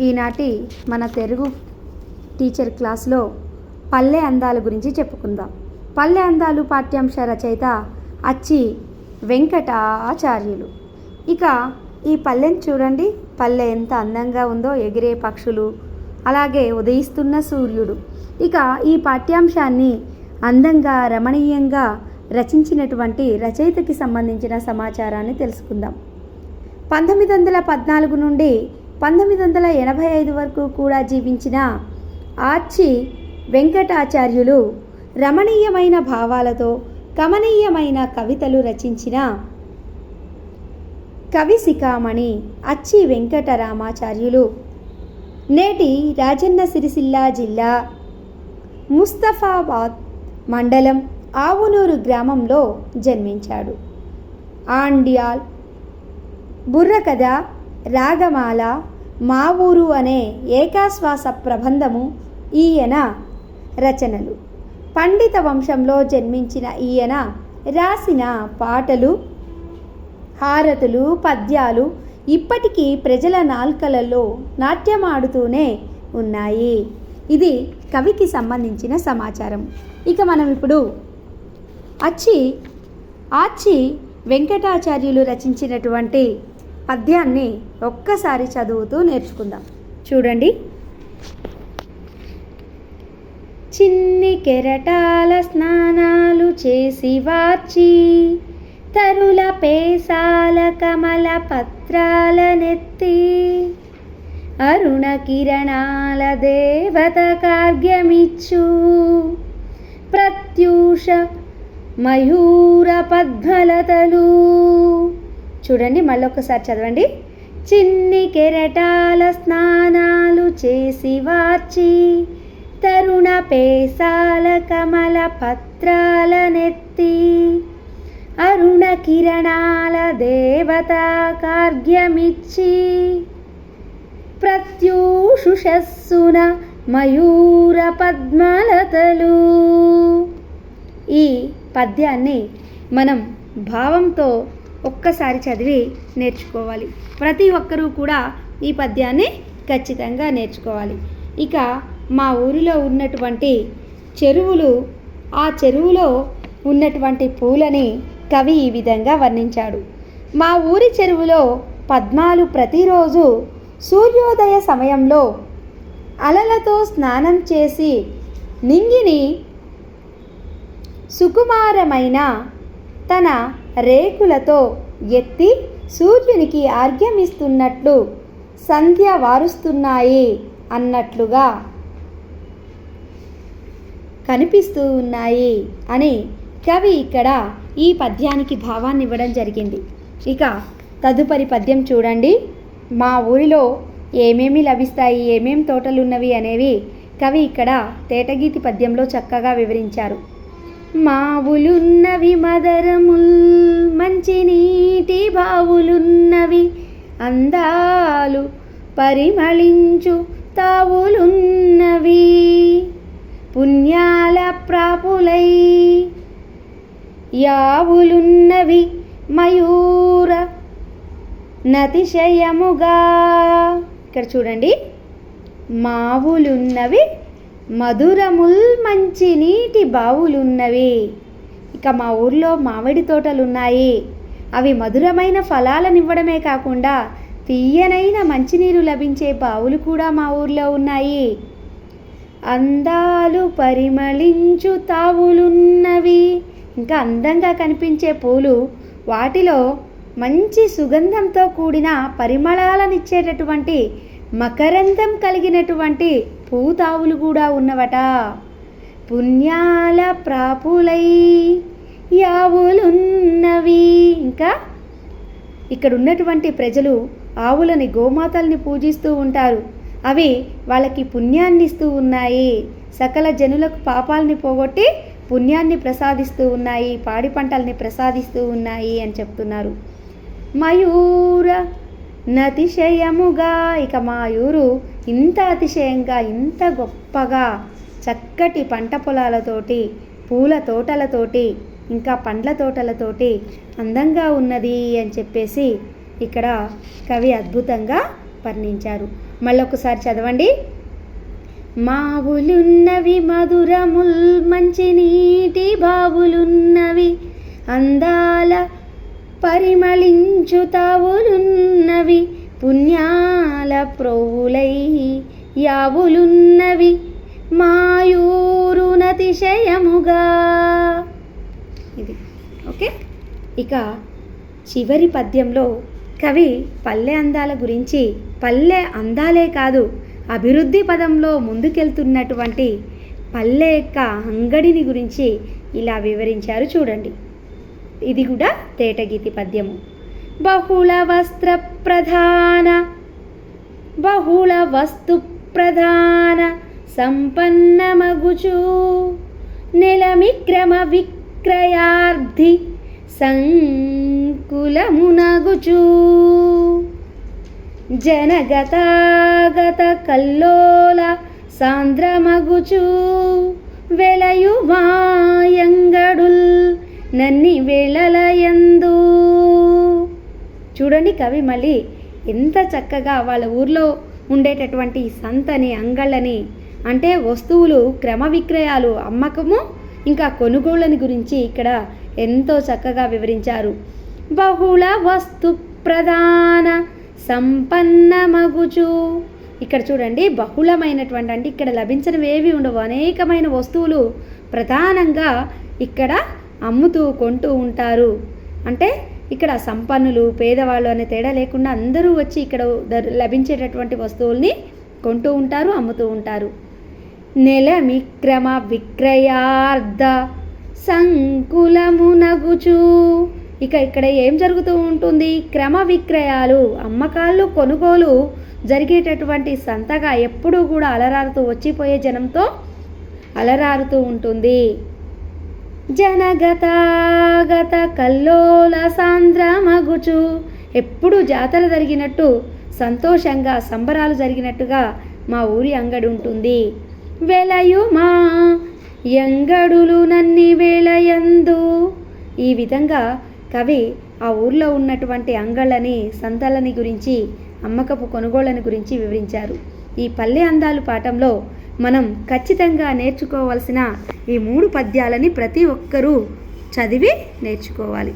ఈనాటి మన తెలుగు టీచర్ క్లాస్లో పల్లె అందాల గురించి చెప్పుకుందాం. పల్లె అందాలు పాఠ్యాంశ రచయిత అచ్చి వెంకటాచార్యులు. ఇక ఈ పల్లెని చూడండి. పల్లె ఎంత అందంగా ఉందో ఎగిరే పక్షులు అలాగే ఉదయిస్తున్న సూర్యుడు. ఇక ఈ పాఠ్యాంశాన్ని అందంగా రమణీయంగా రచించినటువంటి రచయితకి సంబంధించిన సమాచారాన్ని తెలుసుకుందాం. పంతొమ్మిది వందల పద్నాలుగు నుండి పంతొమ్మిది వందల ఎనభై ఐదు వరకు కూడా జీవించిన ఆర్చి వెంకటాచార్యులు రమణీయమైన భావాలతో కమనీయమైన కవితలు రచించిన కవి శిఖామణి అచ్చి వెంకటరామాచార్యులు. నేటి రాజన్న సిరిసిల్ల జిల్లా ముస్తఫాబాద్ మండలం ఆవునూరు గ్రామంలో జన్మించాడు. ఆండ్యాల్ బుర్రకథ రాగమాల మా ఊరు అనే ఏకాశ్వాస ప్రబంధము ఈయన రచనలు. పండిత వంశంలో జన్మించిన ఈయన రాసిన పాటలు హారతులు పద్యాలు ఇప్పటికీ ప్రజల నాల్కలలో నాట్యమాడుతూనే ఉన్నాయి. ఇది కవికి సంబంధించిన సమాచారం. ఇక మనం ఇప్పుడు అచ్చి ఆచి వెంకటాచార్యులు రచించినటువంటి పద్యాన్ని ఒక్కసారి చదువుతూ నేర్చుకుందాం. చూడండి. చిన్ని కెరటాల స్నానాలు చేసి వార్చి తరుల పేసాల కమల పత్రాల నెత్తి అరుణ కిరణాల దేవత కార్యమిచ్చు. ప్రత్యూష మయూర పద్మలతలు చూడండి మళ్ళీ ఒకసారి చదవండి. చిన్ని కెరటాల స్నానాలు చేసి వార్చి తరుణ పేసాల కమల పత్రాల నెత్తి అరుణ కిరణాల దేవత కార్యమిచ్చి ప్రత్యూషుషస్సున మయూర పద్మలతలు ఈ పద్యాన్ని మనం భావంతో ఒక్కసారి చదివి నేర్చుకోవాలి. ప్రతి ఒక్కరూ కూడా ఈ పద్యాన్ని ఖచ్చితంగా నేర్చుకోవాలి. ఇక మా ఊరిలో ఉన్నటువంటి చెరువులు ఆ చెరువులో ఉన్నటువంటి పూలని కవి ఈ విధంగా వర్ణించాడు. మా ఊరి చెరువులో పద్మాలు ప్రతిరోజు సూర్యోదయ సమయంలో అలలతో స్నానం చేసి నింగిని సుకుమారమైన తన రేకులతో ఎత్తి సూర్యునికి ఆర్ఘ్యమిస్తున్నట్లు సంధ్య వారుస్తున్నాయి అన్నట్లుగా కనిపిస్తూ ఉన్నాయి అని కవి ఇక్కడ ఈ పద్యానికి భావాన్ని ఇవ్వడం జరిగింది. ఇక తదుపరి పద్యం చూడండి. మా ఊరిలో ఏమేమి లభిస్తాయి? ఏమేం తోటలు ఉన్నవి అనేవి కవి ఇక్కడ తేటగీతి పద్యంలో చక్కగా వివరించారు. మావులున్నవి మదరముల్ మంచి నీటి బావులున్నవి అందాలు పరిమళించు తావులున్నవి. పుణ్యాల ప్రాపులై యావులున్నవి మయూర నతిశయముగా. ఇక్కడ చూడండి మావులున్నవి మధురముల్ మంచి నీటి బావులున్నవి. ఇక మా ఊర్లో మామిడి తోటలు ఉన్నాయి అవి మధురమైన ఫలాలనివ్వడమే కాకుండా తీయనైన మంచినీరు లభించే బావులు కూడా మా ఊర్లో ఉన్నాయి. అందాలు పరిమళించు తావులున్నవి. ఇంకా అందంగా కనిపించే పూలు వాటిలో మంచి సుగంధంతో కూడిన పరిమళాలనిచ్చేటటువంటి మకరందం కలిగినటువంటి పూతావులు కూడా ఉన్నవట. పుణ్యాల ప్రాపులై యావులున్నవి. ఇంకా ఇక్కడ ఉన్నటువంటి ప్రజలు ఆవులని గోమాతల్ని పూజిస్తూ ఉంటారు. అవి వాళ్ళకి పుణ్యాన్ని ఇస్తూ ఉన్నాయి. సకల జనులకు పాపాలని పోగొట్టి పుణ్యాన్ని ప్రసాదిస్తూ ఉన్నాయి. పాడి పంటల్ని ప్రసాదిస్తూ ఉన్నాయి అని చెప్తున్నారు. మయూర నతిశయముగా ఇక మాయూరు ఇంత అతిశయంగా ఇంత గొప్పగా చక్కటి పంట పొలాలతోటి పూల తోటలతోటి ఇంకా పండ్ల తోటలతోటి అందంగా ఉన్నది అని చెప్పేసి ఇక్కడ కవి అద్భుతంగా వర్ణించారు. మళ్ళొకసారి చదవండి. మావులున్నవి మధురముల్ మంచి నీటి బావులున్నవి అందాల పరిమళించుతావులున్నవి పుణ్యాల ప్రోవులై యావులున్నవి మాయూరునతిశయముగా ఇది. ఓకే? ఇక చివరి పద్యంలో కవి పల్లె అందాల గురించి పల్లె అందాలే కాదు అభివృద్ధి పదంలో ముందుకెళ్తున్నటువంటి పల్లె యొక్క అంగడిని గురించి ఇలా వివరించారు చూడండి. ఇది కూడా తేటగీతి పద్యము. బహుళ వస్త్ర ప్రధాన బహుళ వస్తు ప్రధాన సంపన్నమగుచు నెలమిక్రమ విక్రయార్థి సంకులమునగుచు. జనగతాగత కల్లోల సాంద్రమగుచు వెలయుమాయంగడుల్ నన్ని వేళలయందు చూడండి కవి మళ్ళీ ఎంత చక్కగా వాళ్ళ ఊర్లో ఉండేటటువంటి సంతని అంగళ్ళని అంటే వస్తువులు క్రమ విక్రయాలు అమ్మకము ఇంకా కొనుగోళ్ళని గురించి ఇక్కడ ఎంతో చక్కగా వివరించారు. బహుళ వస్తు ప్రధాన సంపన్నమగుచు ఇక్కడ చూడండి బహుళమైనటువంటి అంటే ఇక్కడ లభించినవి ఏవి ఉండవు. అనేకమైన వస్తువులు ప్రధానంగా ఇక్కడ అమ్ముతూ కొంటూ ఉంటారు. అంటే ఇక్కడ సంపన్నులు పేదవాళ్ళు అనే తేడా లేకుండా అందరూ వచ్చి ఇక్కడ దర్- లభించేటటువంటి వస్తువుల్ని కొంటూ ఉంటారు అమ్ముతూ ఉంటారు. నెలమిక్రమ విక్రయార్థ సంకులమునగుచు ఇక ఇక్కడ ఏం జరుగుతూ ఉంటుంది? క్రమ విక్రయాలు అమ్మకాలు కొనుగోలు జరిగేటటువంటి సంతగా ఎప్పుడూ కూడా అలరారుతూ వచ్చిపోయే జనంతో అలరారుతూ ఉంటుంది. జనగతాగత కల్లోల సాంద్రమగుచు ఎప్పుడు జాతర జరిగినట్టు సంతోషంగా సంబరాలు జరిగినట్టుగా మా ఊరి అంగడి ఉంటుంది వెలయు మా ఎంగడులు నన్ని వేళయందు ఈ విధంగా కవి ఆ ఊర్లో ఉన్నటువంటి అంగళ్ళని సంతలని గురించి అమ్మకపు కొనుగోళ్ళని గురించి వివరించారు. ఈ పల్లె అందాలు పాఠంలో మనం ఖచ్చితంగా నేర్చుకోవాల్సిన ఈ మూడు పద్యాలని ప్రతి ఒక్కరూ చదివి నేర్చుకోవాలి.